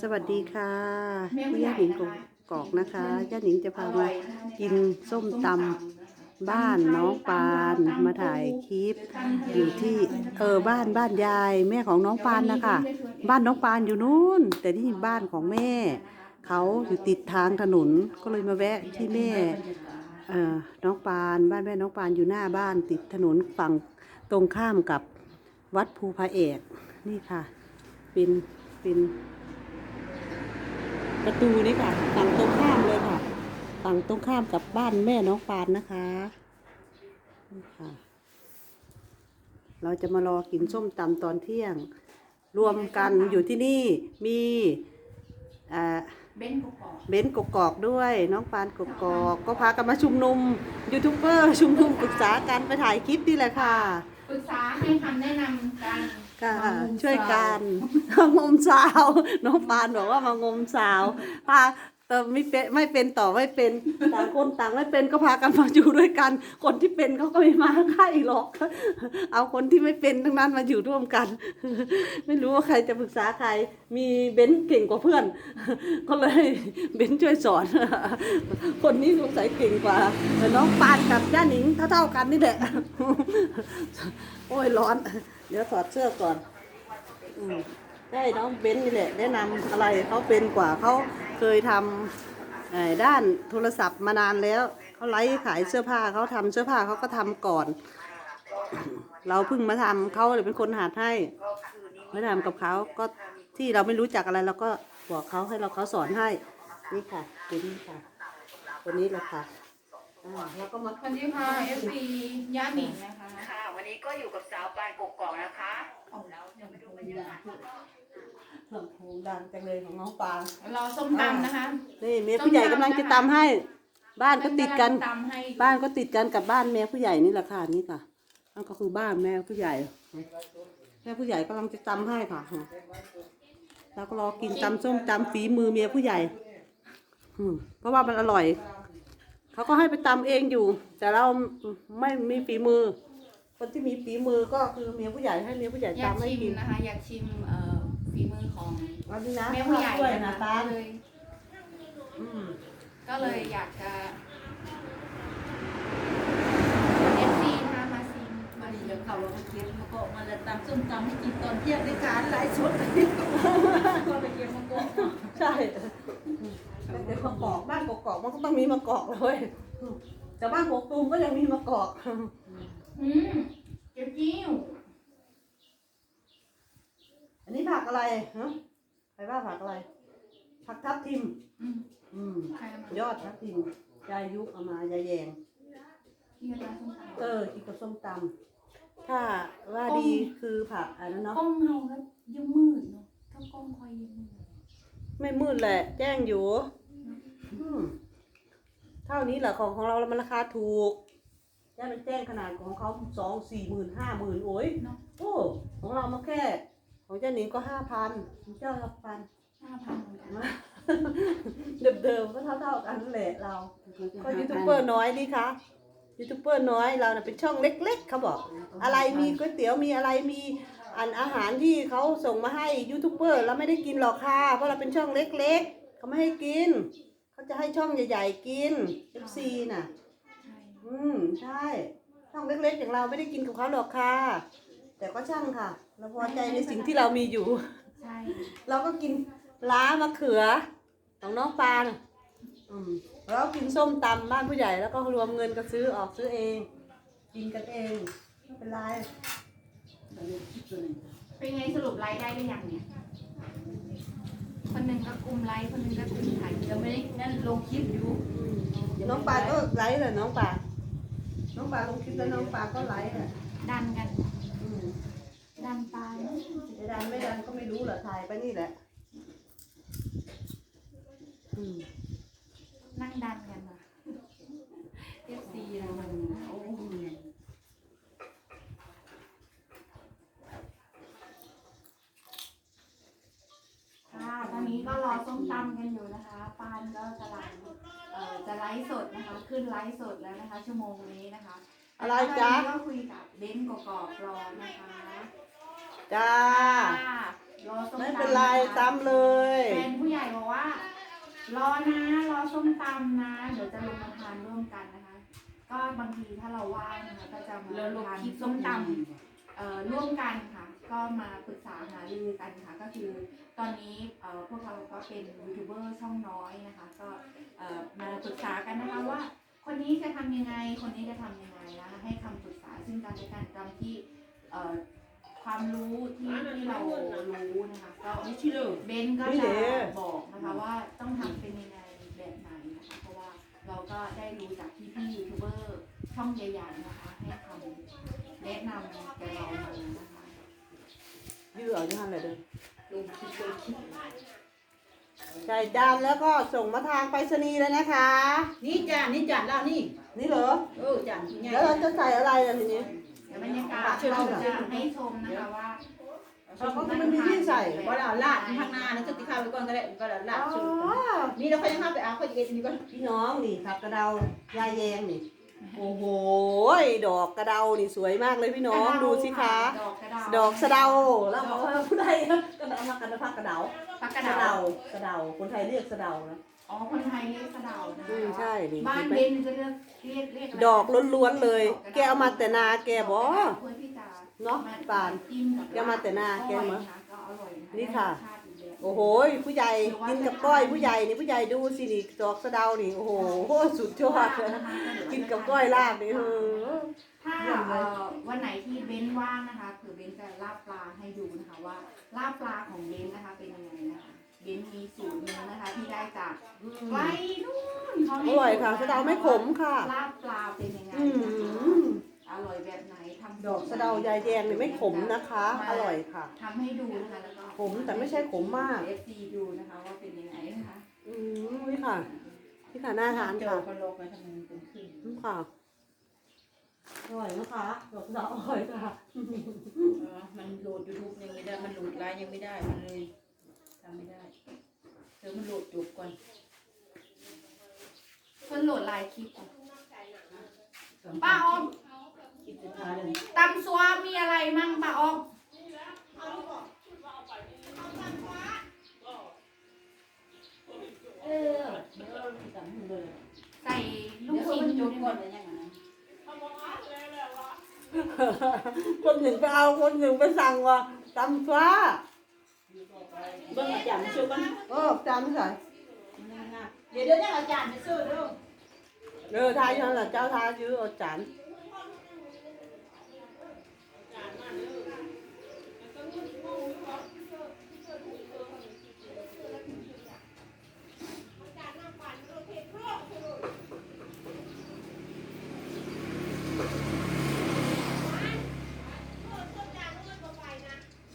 สวัสดีค่ะแม่ผู้ใหญ่ย่าหนิงนะคะกอกนะคะย่าหนิงจะพามากินส้มตำบ้านน้องปานมาถ่ายคลิป อยู่ที่เออบ้านบ้านยาย แม่ของน้องปานนะคะบ้านน้องปานอยู่นู้นแต่นี่บ้านของแม่ เขาอยู่ติดทางถนนก็เลยมาแวะที่แม่เอ่อน้องปานบ้านแม่น้องปานอยู่หน้าบ้านติดถนนฝั่งตรงข้ามกับวัดภูพระเอกนี่ค่ะ เป็น เป็นประตูนี่ค่ะฝั่งตรงข้ามเลยค่ะฝั่งตรงข้ามกับบ้านแม่น้องปานนะคะนี่ค่ะ เราจะมารอกินส้มตำตอนเที่ยง รวมกันอยู่ที่นี่มีอ่าเบ้นกกอกเบนซ์กกอกด้วย น้องปานกกอกก็พากันมาชุมนุมยูทูบเบอร์ชุมนุมปรึกษากันไปถ่ายคลิปนี่แหละค่ะ ปรึกษาให้คำแนะนำกัน ค่ะมางมช่วยสากันงมสาว น้องปานบอกว่ามางมสาวพาแต่ไม่เป็นไม่เป็นต่อไม่เป็นต่างคนต่างไม่เป็นก็พากันมาอยู่ด้วยกัน คนที่เป็นเขาก็ไม่มาใกล้หรอก เอาคนที่ไม่เป็นทั้งนั้นมาอยู่ร่วมกัน ไม่รู้ว่าใครจะปรึกษาใคร มีเบนซ์เก่งกว่าเพื่อน ก็เลยเบนซ์ช่วยสอน คนนี้สงสัยเก่งกว่าแต่น้องปานกับย่าหนิงเท่าๆกันนี่แหละ โอ้ยร้อน เดี๋ยวถอดเสื้อก่อน อืมได้น้องเบนซ์นี่แหละแนะนำอะไรเขาเป็นกว่าเขาเคยทำด้านโทรศัพท์มานานแล้วเขาไลฟ์ขายเสื้อผ้าเขาทำเสื้อผ้าเขาก็ทำก่อน เราเพิ่งมาทำเขาเลยเป็นคนหาให้ไม่ทำกับเขาก็ที่เราไม่รู้จักอะไรเราก็บอกเขาให้เราเขาสอนให้นี่ค่ะเป็นนี่ค่ะตัวนี้เลยค่ะ อ่าแล้วก็มาสวัสดีค่ะ FC ย่าหนิงนะคะค่ะ วันนี้ก็อยู่กับสาวปานกกอกนะคะของเราเดี๋ยวไปดูบรรยากาศลำโพงดังจังเลยของน้องปางรอส้มตำนะคะ นี่เมียผู้ใหญ่กำลังจะตำให้ บ้านก็ติดกัน ตำให้บ้านก็ติดกันกับบ้านแม่ผู้ใหญ่นี่แหละค่ะนี่ค่ะนั่นก็คือบ้านแม่ผู้ใหญ่ แม่ผู้ใหญ่กำลังจะตำให้ค่ะเราก็รอกินตำส้มตำฝีมือเมียผู้ใหญ่ อืมเพราะว่ามันอร่อย เขาก็ให้ไปตำเองอยู่ แต่เราไม่มีฝีมือ คนที่มีฝีมือก็คือเมียผู้ใหญ่ให้เมียผู้ใหญ่อยากตำให้ชิมกินนะคะ อยากชิมเอ่อฝีมือของอันนี้นะแม่ผู้ใหญ่ด้วยนะนะคะตาก็เลยอืมก็เลยอยากจะเอฟซีนะคะมาซิมมาดีเดี๋ยวเขาเราไปเก็บมะกอกมาแล้วตำส้มตำให้กินตอนเที่ยงในการไลฟ์สดก็ไปเก็บมะกอกใช่เดี๋ยว มะกอกบ้านกกอกมันก็ต้องมีมะกอกเลย แต่บ้านกกตูมก็ยังมีมะกอก อืมเก็บกิ้วอันนี้ผักอะไรฮะใครว่าผักอะไร ผักทับทิม อืมอืม ใครเอามายอดทับทิมยายยุกเอามายายแยงที่ร้าส้มตำเออกินกับส้มตำถ้าว่าดีคือผักอันนั้นเนาะ กล้องเฮาแล้วยังมืดเนาะถ้ากล้องคอยยังมืดไม่มืดแหละ แจ้งอยู่ เท่านี้แหละของของเรา มันราคาถูกย่ามันแจ้งขนาดของเขาสองสี่หมื่นห้าหมื่นโอ้ยเนาะโอ้ของเรามาแค่ ของเจ้าหนิงก็ห้าพันของเจ้าละพัน ห้าพันเหมือนกันเดิมๆก็เท่าๆกันนั่นแหละเราก็ยูทูบเบอร์น้อยนี่คะยูทูบเบอร์น้อยเราน่ะเป็นช่องเล็กๆเขาบอก อะไรมีก๋วยเตี๋ยวมีอะไรมีอันอาหารที่เขาส่งมาให้ยูทูบเบอร์เราไม่ได้กินหรอกค่ะเพราะเราเป็นช่องเล็กๆเขาไม่ให้กิน เขาจะให้ช่องใหญ่ๆกิน FC น่ะใช่อืมใช่ ช่องเล็กๆอย่างเราไม่ได้กินกับเขาหรอกค่ะ แต่ก็ช่างค่ะ เราพอใจในสิ่งที่เรามีอยู่ ใช่ เราก็กินล้ามะเขือของน้องปานอืมแล้วก็กินส้มตำบ้านผู้ใหญ่แล้วก็รวมเงินก็ซื้อออกซื้อเอง กินกันเองไม่เป็นไร เป็นไงสรุปไลฟ์ได้หรือยังเนี่ยคน หนึ่งก็กลุ่มไลฟ์คนหนึ่งก็กลุ่มถ่ายยังไม่ได้นั่นลงคลิปอยู่น้องปานก็ไลฟ์แหละน้องปานน้องปานลงคลิปแล้วน้องปานก็ไลฟ์แหละดันกันอืมดันปลาจะดันไม่ดันก็ไม่รู้เหรอถ่ายไปนี่แหละอืม นั่งดันกันนะเอฟซีนะมันโอ้ค่ะตอนนี้ก็รอส้มตำกันอยู่นะคะ ปาน ก็กำลังเอ่อจะไลฟ์สดนะคะ ขึ้นไลฟ์สดแล้วนะคะ ชั่วโมงนี้นะคะอะไรจ๊ะ แล้วตอนนี้ก็คุยกับเบนซ์กอกๆรอนะคะจ้าค่ะรรอส้มตำไม่เป็นไรตามเลย แฟนผู้ใหญ่บอกว่า รอนะ รอส้มตำนะ เดี๋ยวจะลงมาทานร่วมกันนะคะ ก็บางทีถ้าเราว่างนะคะก็จะมาแล้วลงทานคลิปส้มตำเอ่อ ร่วมกันค่ะ ก็มาปรึกษาหารือกันค่ะ ก็คือตอนนี้เอ่อพวกเราก็เป็นยูทูบเบอร์ช่องน้อยนะคะ ก็เอ่อมาปรึกษากันนะคะว่า คนนี้จะทำยังไง คนนี้จะทำยังไงนะคะให้คำปรึกษาซึ่งกันและกันตามที่เอ่อความรู้ที่ที่เรารู้นะคะก็ไม่ใช่เลยเบนก็นี่จะเด้บอกนะคะว่าต้องทำเป็นยังไงแบบไหนนะคะเพราะว่าเราก็ได้รู้จากพี่พี่ๆยูทูบเบอร์ ช่องใหญ่ๆนะคะให้คำแนะนำแก่เรามานะคะยื้อเอาอยู่หันเลยเด้อลงคลิปลงคลิปใส่จานแล้วก็ส่งมาทางไปรษณีย์เลยนะคะ นี่จานนี่จานแล้วนี่นี่เหรอ เออจานที่ใหญ่แล้วเราจะใส่อะไรล่ะทีนี้ เดี๋ยวบรรยากาศเราจะให้ชมนะคะว่าเขาก็ไม่มีที่ใส่ว่าเราลาดข้างหน้านะจุดที่ข้าวไปก่อนก็ได้ก็เราลาดอ๋ชุดอนี่เราค่อยยังข้าไปเอาค่อยเอ็ดนี่ก่อนพี่น้องนี่ครับกระเดายายแยงนี่ โอ้โหดอกกระเดานี่สวยมากเลยพี่น้องดูสิคะ ดอกกระเดาดอกสะเดาแล้วบอกว่าผู้ใดกระเดาพักกันพักกระเดาพักกระสะเดาเดาสะเดาคนไทยเรียกสะเดานะอ๋อคนไทยเรียกกระเดานะอืมใช่นี่บ้านเห็นไหมเบนจะเรียกเรียกเรียกะไรดอกล้วนๆเลย แกเอามาแต่นาแกบอเพื่อที่จะเนาะปานจิ้มกับแกมาแต่หน้าแกเหรอก็อร่อยนะคะ อีกแบบโอ้โหผู้ใหญ่กินกับก้อยผู้ใหญ่นี่ผู้ใหญ่ดูสินี่ดอกสะเดานี่โอ้โหสุดยอดเลยกินกับก้อยลาบนี่เออถ้าเยี่ยมเลยเอ่อวันไหนที่เบนว่างนะคะคือเบนจะลาบปลาให้ดูนะคะว่าลาบปลาของเบนนะคะเป็นยังไงนะคะเบนมีสูตรหนึงนะคะที่ได้จากไกลนู่นเขาอให้ร่อยค่ะสูสะตเดาไม่ขมค่ะ ลาบปลาเป็นยังไง อื นะคะ ม อร่อยแบบไหนทำ ดอกสะเดายายแดงนี่ไม่ขมนะคะ อร่อยค่ะ ทำให้ดูนะคะแล้วก็ขมแต่ไม่ใช่ขมมาก เอฟซีดูนะคะว่าเป็นยังไงนะคะอืมนี่ค่ะ นี่ค่ะน่าทานเจค่ะอคนโลกไปทำไมมันเป็นขึ้นนี่ค่ะ อร่อยนะคะดอกสะเดาอร่อยค่ะ เออมันโหลดยูทูบยังไม่ได้ มันโหลดไลน์ยังไม่ได้ มันเลยทำไม่ได้เดี๋ยวมันโหลดจบก่อนเพิ่นโหลดไลน์คลิปอะป้าออม คลิปสุดท้ายเลยตำซัวมีอะไรมั่งป้าออมเออเดี๋ยวเราจำให้เลยใส่ลูกชิ้นจอยู่บในก่อนเลยยังไงคนหนึ่งไปเอาคนหนึ่งไปสั่งว่าตำฟ้าเบิ่งอาจารย์มาช่วยกันเออจานไม่ใส่เดี๋ยวเดี๋ยวยังอาจารย์มาช่วยเด้อเออทายยังล่ะเจ้าทายยื้ออาจาน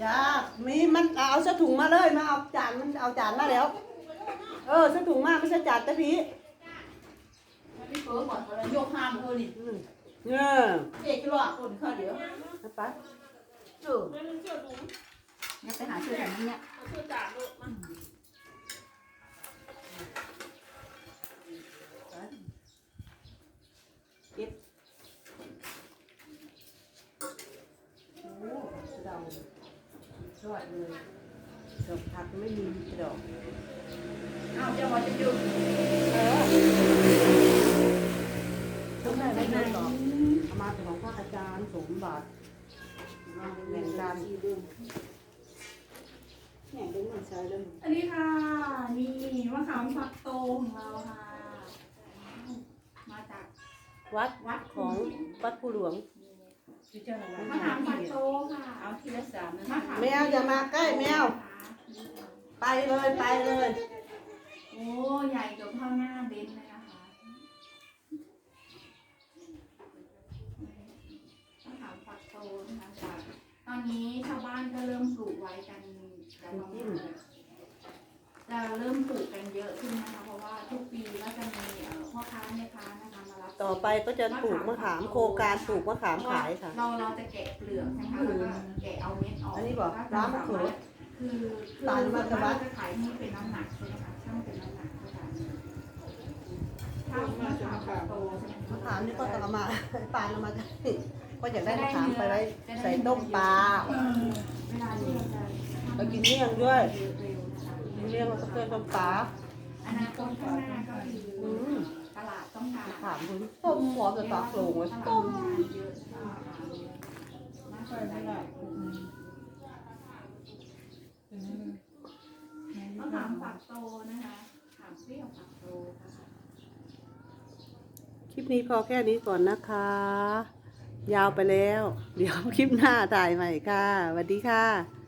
จ้ามีมันเอาเสื้อถุงมาเลยมาเอาจานมันเอาจานมาแล้ว เออเสื้อถุงมาไม่ใช่จานแต่พี่พี่เฟิร์สก่อนเรายกห้ามเออนี่อืมเนี่ยเด็กจะรอคนเขาเดี๋ยวเอาไปเออเนี่ยไปหาช่วยกันนี่เนี่ยโอ้สะเดาสวัสดีเลยดอกผัก ไม่มีดอกอ้าวเจ้าว่าจะอยู่เออต้องได้ไม่ได้หรอกเอามาเป็นของพระอาจารย์สมบัติมาแบ่งกันแหน่งเรื่องมันใช้เรื่องอันนี้ค่ะ นี่มะขามฝักโตของเราค่ะ มาจากวัดวัดของวัดผู้หลวงคือเจ้าอะไรมะขามฝักโตค่ะ เอาทีละสามนะมะขามแมวอย่ามาใกล้แมว ไปเลยไปเลย โอ้ใหญ่เกือบเท่าหน้าเบนเลยนะคะมะขามฝักโตนะคะจากตอนนี้ชาวบ้านก็เริ่มปลูกไว้กันจะประมาณจะเริ่มปลูกกันเยอะขึ้นนะคะ เพราะว่าทุกปีก็จะมีเอ่อพ่อค้าแม่ค้านะคะมารับต่อไปก็จะปลูกมะขามโครงการปลูกมะขามขายค่ะ เราเราจะแกะเปลือกนะคะแล้วก็แกะเอาเม็ดออกอันนี้บอกแล้วร้านมะเขือ คือคือสาวัตวัด จะขายนี้เป็นน้ำหนักใช่ไหมคะช่างเป็นน้ำหนักเท่าไหร่ช่างมาจะมาโตใช่ไมมะขามนี่ก็ต้องมา ปานเมาก็ก็อยากได้มะถามไปไว้ใส่ต้มปลา เวลาที่เราจะกินเมี่ยงด้วย เร็วๆนะคะกินเรียกว่าสเกิร์ตต้มปลาอนาคตข้างหน้าก็คือตลาดต้องการมามคุณต้มหอมจะบตาโลงไว้ต้มเยอะ นี้พอแค่นี้ก่อนนะคะ ยาวไปแล้ว เดี๋ยวคลิปหน้าถ่ายใหม่ค่ะสวัสดีค่ะ